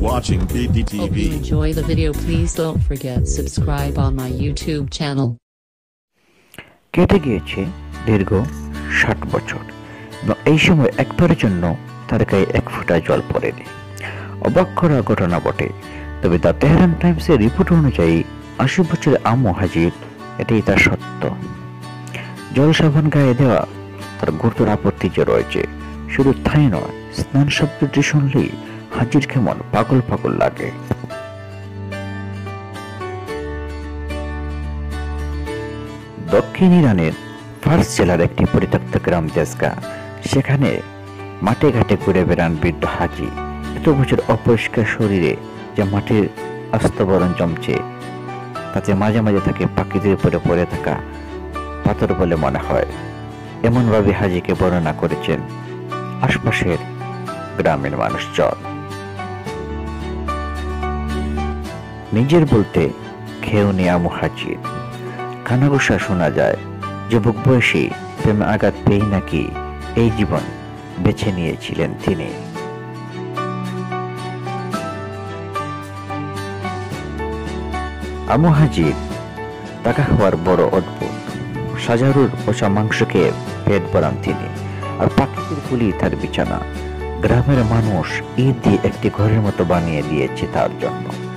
watching Hope you enjoy the video. Please don't forget subscribe on my YouTube channel. কেটে গিয়েছে দীর্ঘ ষাট বছর। এবং এই সময় একবারের জন্য তার গায়ে এক ফোঁটা জল পড়েনি। অবাক করা ঘটনা বটে। তবে দ্য তেহরান টাইমসের রিপোর্ট অনুযায়ী আশি বছরের আম্মু হাজির এটাই তার সত্য। জল সাবান গায়ে দেওয়া তার গুরুতর আপত্তি যে রয়েছে শুধু তাই নয় স্নান শব্দটি শুনলেই হাজির কেমন পাগল পাগল লাগে। দক্ষিণ ইরানের ফার্স জেলার একটি পরিত্যক্ত গ্রাম দেশগা সেখানে মাঠে ঘাটে ঘুরে বেড়ান বৃদ্ধ হাজি। এত বছর অপরিষ্কার শরীরে যে মাটির আস্তবরণ জমছে, তাতে মাঝে মাঝে তাকে পাখিদের উপরে পড়ে থাকা পাথর বলে মনে হয়। এমনভাবে হাজিকে বর্ণনা করেছেন আশপাশের গ্রামের মানুষজন। নিজের বলতে খেয়েও নিয়ামু হাজির কানাঘুষা শোনা যায় যুবক বয়সী প্রেমে আঘাত পেয়েই নাকি এই জীবন বেছে নিয়েছিলেন তিনি। আমু হাজির টাকা হওয়ার বড় অদ্ভুত। সাজারুর পচা মাংসকে পেট ভরান তিনি আর পাখিদের গুলি তার বিছানা। গ্রামের মানুষ ঈদ দিয়ে একটি ঘরের মতো বানিয়ে দিয়েছে তার জন্য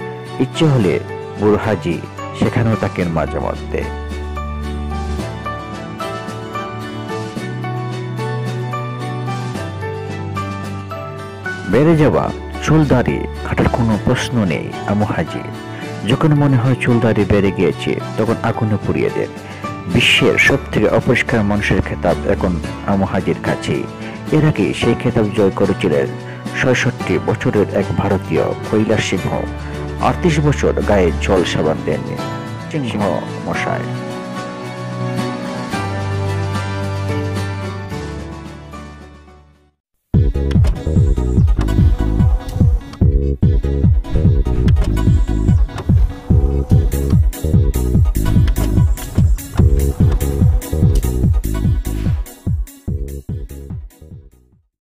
ইচ্ছে হলে বুড়ো হাজি সেখানেও থাকেন মাঝে মধ্যে। বেড়ে যাওয়া চুলদারি কাটার কোনো প্রশ্ন নেই আমু হাজির যখন মনে হয় চুলদারি বেড়ে গিয়েছে, তখন আগুনে পুড়িয়ে দেন বিশ্বের সব থেকে অপরিষ্কার মানুষের খেতাব এখন আমু হাজির কাছেই। এর আগে সেই খেতাব জয় করেছিলেন ছয়ষট্টি বছরের এক ভারতীয় কৈলাস সিংহ আটত্রিশ বছর গায়ে জল সাবান দেননি। সিংহ মশাই